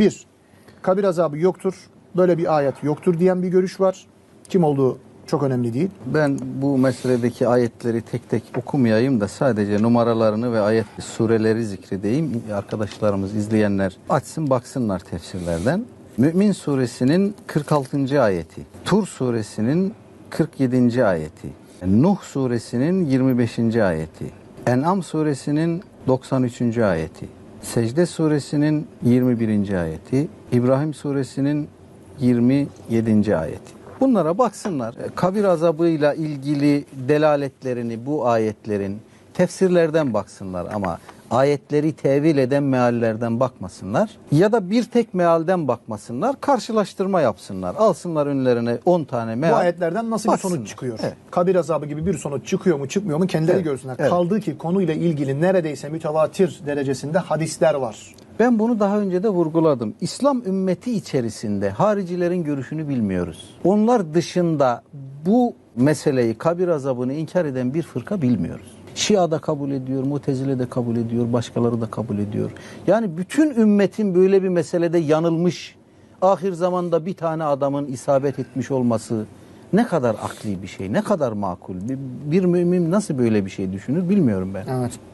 Bir, kabir azabı yoktur, böyle bir ayet yoktur diyen bir görüş var. Kim olduğu çok önemli değil. Ben bu meseledeki ayetleri tek tek okumayayım da sadece numaralarını ve ayet sureleri zikredeyim. Arkadaşlarımız, izleyenler açsın baksınlar tefsirlerden. Mümin suresinin 46. ayeti, Tur suresinin 47. ayeti, Nuh suresinin 25. ayeti, En'am suresinin 93. ayeti, Secde suresinin 21. ayeti, İbrahim suresinin 27. ayeti. Bunlara baksınlar. E, Kabir azabıyla ilgili delaletlerini bu ayetlerin tefsirlerden baksınlar ama ayetleri tevil eden meallerden bakmasınlar. Ya da bir tek mealden bakmasınlar. Karşılaştırma yapsınlar. Alsınlar önlerine 10 tane meal. Bu ayetlerden nasıl bir baksınlar. sonuç çıkıyor? Evet. Kabir azabı gibi bir sonuç çıkıyor mu çıkmıyor mu kendileri Evet, görsünler. evet. Kaldı ki konuyla ilgili neredeyse mütevatir derecesinde hadisler var. Ben bunu daha önce de vurguladım. İslam ümmeti içerisinde haricilerin görüşünü bilmiyoruz. Onlar dışında bu meseleyi, kabir azabını inkar eden bir fırka bilmiyoruz. Şia da kabul ediyor, Mutezile de kabul ediyor, başkaları da kabul ediyor. Yani bütün ümmetin böyle bir meselede yanılmış, ahir zamanda bir tane adamın isabet etmiş olması ne kadar akli bir şey, ne kadar makul. Bir, bir mümin nasıl böyle bir şey düşünür bilmiyorum ben. Evet.